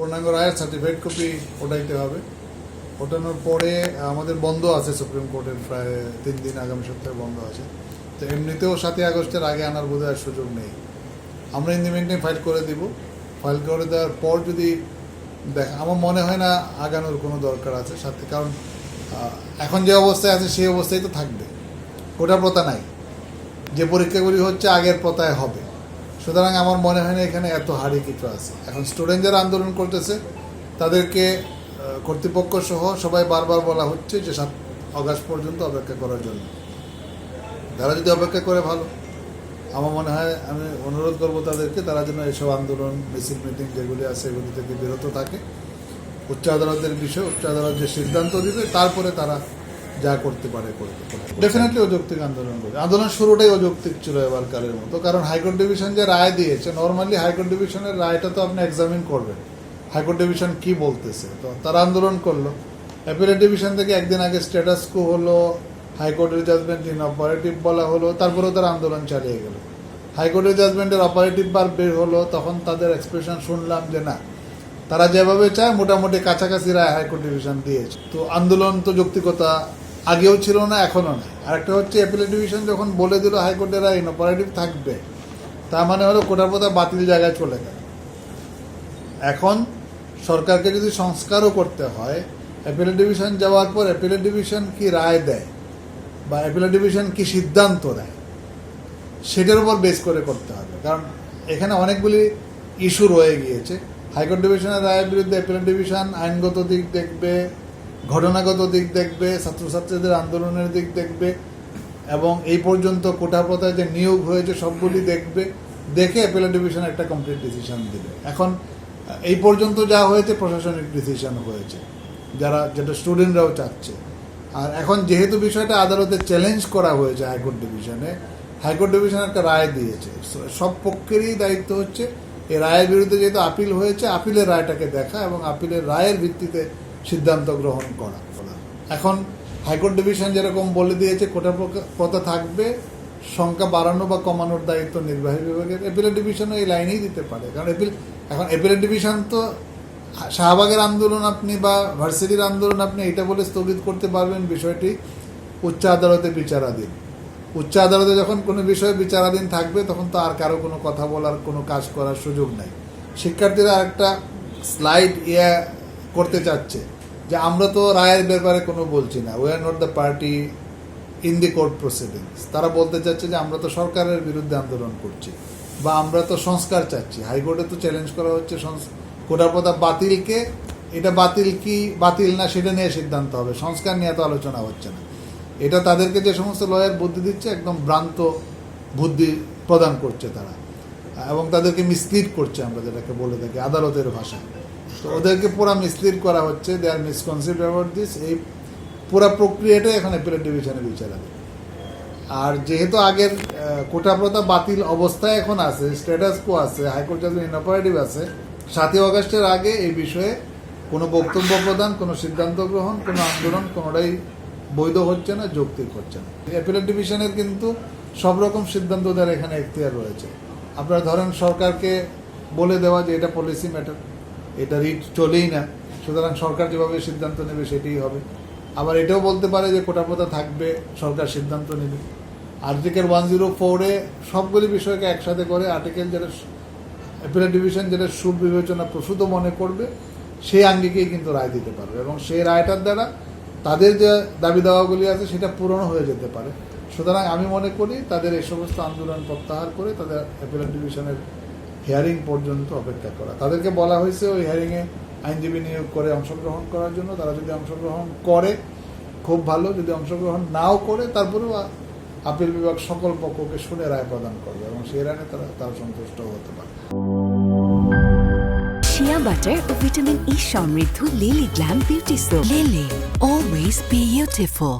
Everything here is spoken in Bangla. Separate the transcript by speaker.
Speaker 1: পূর্ণাঙ্গ রায়ের সার্টিফাইড কপি ওটাইতে হবে। ওঠানোর পরে আমাদের বন্ধ আছে সুপ্রিম কোর্টের প্রায় তিন দিন, আগামী সপ্তাহে বন্ধ আছে। তো এমনিতেও সাতই আগস্টের আগে আনার বোধ হয় সুযোগ নেই। আমরা ইন দি ফাইল করে দিব। ফাইল করে দেওয়ার পর যদি দেখ, আমার মনে হয় না আগানোর কোনো দরকার আছে সাথে কারণ এখন যে অবস্থায় আছে সেই অবস্থায় তো থাকবে। ওটা প্রথা নাই। যে পরীক্ষাগুলি হচ্ছে আগের প্রথায় হবে। সুতরাং আমার মনে হয় না এখানে এত হারি কিছু আছে। এখন স্টুডেন্ট যারা আন্দোলন করতেছে, তাদেরকে কর্তৃপক্ষ সহ সবাই বারবার বলা হচ্ছে যে সাত অগাস্ট পর্যন্ত অপেক্ষা করার জন্য। তারা যদি অপেক্ষা করে ভালো, আমার মনে হয়, আমি অনুরোধ করব তাদেরকে, তারা যেন এসব আন্দোলন, মিছিল, মিটিং যেগুলি আছে, এগুলি থেকে বিরত থাকে। উচ্চ আদালতের বিষয় উচ্চ আদালত যে সিদ্ধান্ত দিবে, তারপরে তারা যা করতে পারে, করতে ডেফিনেটলি অযৌক্তিক আন্দোলন করবে। আন্দোলন শুরুটাই অযৌক্তিক ছিল এবার কালের মতো। কারণ হাইকোর্ট ডিভিশন যে রায় দিয়েছে নর্মালি হাইকোর্ট ডিভিশনের রায়টা তো আপনি এক্সামিন করবেন। হাইকোর্ট ডিভিশন কি বলতেছে? তো তারা আন্দোলন করল। অ্যাপিলেট ডিভিশন থেকে একদিন আগে স্ট্যাটাস কো হলো হাইকোর্টের জাজমেন্ট ইন অপারেটিভ বলা হলো, তারপরেও তারা আন্দোলন চালিয়ে গেল। হাইকোর্টের জাজমেন্টের অপারেটিভ বার বের হলো, তখন তাদের এক্সপ্রেশন শুনলাম যে না, তারা যেভাবে চায়, মোটামুটি কাছাকাছি রায় হাইকোর্ট ডিভিশন দিয়েছে। তো আন্দোলন তো যৌক্তিকতা আগেও ছিল না, এখনও নেই। আরেকটা হচ্ছে অ্যাপিলেট ডিভিশন যখন বলে দিল হাইকোর্টের আইন অপারেটিভ থাকবে, তার মানে হলো কোটা কোটাপোতা বাতিল জায়গায় চলে গেল। এখন সরকারকে যদি সংস্কারও করতে হয় অ্যাপিলেট ডিভিশন যাওয়ার পর অ্যাপিলেট ডিভিশন কি রায় দেয় বা অ্যাপিলেট ডিভিশন কি সিদ্ধান্ত দেয় সেটার উপর বেস করে করতে হবে। কারণ এখানে অনেকগুলি ইস্যু রয়ে গিয়েছে। হাইকোর্ট ডিভিশনের রায়ের বিরুদ্ধে অ্যাপিলেট ডিভিশন আইনগত দিক দেখবে ঘটনাগত দিক দেখবে, ছাত্রছাত্রীদের আন্দোলনের দিক দেখবে, এবং এই পর্যন্ত কোটা প্রথায় যে নিয়োগ হয়েছে সবগুলি দেখবে, দেখে অ্যাপিলেট ডিভিশন একটা কমপ্লিট ডিসিশন দিবে। এখন, এই পর্যন্ত যা হয়েছে, প্রশাসনিক ডিসিশন হয়েছে। যারা, যেটা স্টুডেন্টরাও চাচ্ছে। আর এখন যেহেতু বিষয়টা আদালতে চ্যালেঞ্জ করা হয়েছে হাইকোর্ট ডিভিশনে হাইকোর্ট ডিভিশন একটা রায় দিয়েছে। সব পক্ষেরই দায়িত্ব হচ্ছে, এই রায়ের বিরুদ্ধে যেহেতু আপিল হয়েছে আপিলের রায়টাকে দেখা এবং আপিলের রায়ের ভিত্তিতে সিদ্ধান্ত গ্রহণ করা। এখন হাইকোর্ট ডিভিশন যেরকম বলে দিয়েছে, কোটা প্রথা থাকবে, সংখ্যা বাড়ানো বা কমানোর দায়িত্ব নির্বাহী বিভাগের। এপিলেট ডিভিশনও এই লাইনেই দিতে পারে। কারণ এপিল এখন এপিলেট ডিভিশন তো শাহবাগের আন্দোলন আপনি বা ভার্সিটির আন্দোলন আপনি এটা বলে স্থগিত করতে পারবেন বিষয়টি উচ্চ আদালতে বিচারাধীন। উচ্চ আদালতে যখন কোনো বিষয়ে বিচারাধীন থাকবে, তখন তো আর কারও কোনো কথা বলার, কোনো কাজ করার সুযোগ নাই। শিক্ষার্থীরা একটা স্লাইড ইয়ে করতে চাচ্ছে। যে আমরা তো রায়ের ব্যাপারে কোনো বলছি না। We are not the party in the court proceedings তারা বলতে চাচ্ছে যে আমরা তো সরকারের বিরুদ্ধে আন্দোলন করছি বা আমরা তো সংস্কার চাচ্ছি। হাইকোর্টে তো চ্যালেঞ্জ করা হচ্ছে কোটাপথা বাতিলকে। এটা বাতিল কি, বাতিল না সেটা নিয়ে সিদ্ধান্ত হবে। সংস্কার নিয়ে তো আলোচনা হচ্ছে না। এটা তাদেরকে যে সমস্ত লয়ার বুদ্ধি দিচ্ছে, একদম ভ্রান্ত বুদ্ধি প্রদান করছে তারা। এবং তাদেরকে মিসলিড করছে আমরা যেটাকে বলে থাকি, আদালতের ভাষায়। তো ওদেরকে পুরা মিসলিড করা হচ্ছে they are misconcept about this এই পুরা প্রক্রিয়াটাই এখন অ্যাপিলেট ডিভিশনে বিচারাধীন আর যেহেতু আগের কোটা প্রথা বাতিল অবস্থায় এখন আছে স্ট্যাটাস কো আছে হাইকোর্ট জাজমেন্ট ইনঅপারেটিভ আছে, সাতই অগস্টের আগে এই বিষয়ে কোনো বক্তব্য প্রদান, কোনো সিদ্ধান্ত গ্রহণ, কোনো আন্দোলন কোনোটাই বৈধ হচ্ছে না, যৌক্তিক হচ্ছে না। অ্যাপিলেট ডিভিশনের কিন্তু সব রকম সিদ্ধান্ত দেওয়ার এখানে এখতিয়ার রয়েছে। আপনারা ধরেন সরকারকে বলে দেওয়া যে এটা পলিসি ম্যাটার এটা রিট চলেই না। সুতরাং সরকার যেভাবে সিদ্ধান্ত নেবে সেটাই হবে। আবার এটাও বলতে পারে যে কোটা প্রথা থাকবে, সরকার সিদ্ধান্ত নেবে। আর্টিকেল ওয়ান জিরো ফোরে সবগুলি বিষয়কে একসাথে করে আর্টিকেল যেটা অ্যাপিলেট ডিভিশন যেটা সুবিবেচনা প্রসূত মনে করবে, সেই আঙ্গিকেই কিন্তু রায় দিতে পারবে। এবং সেই রায়টার দ্বারা তাদের যে দাবি দাওয়াগুলি আছে সেটা পূরণ হয়ে যেতে পারে। সুতরাং আমি মনে করি তাদের এই সমস্ত আন্দোলন প্রত্যাহার করে তাদের অ্যাপিলেট ডিভিশনের হিয়ারিং পর্যন্ত অপেক্ষা করা। তাদেরকে বলা হয়েছে ওই হিয়ারিংয়ে আইনজীবী নিয়োগ করে অংশগ্রহণ করার জন্য। তারা যদি অংশগ্রহণ করে, খুব ভালো। যদি অংশগ্রহণ নাও করে, তারপরেও আপিল বিভাগ সকল পক্ষকে শুনে রায় প্রদান করবে এবং সেই রায় তারা তাও সন্তুষ্ট হতে পারে।
Speaker 2: শিয়া বাটার ও ভিটামিন ই সমৃদ্ধ Lily glam beauty soap Lily always beautiful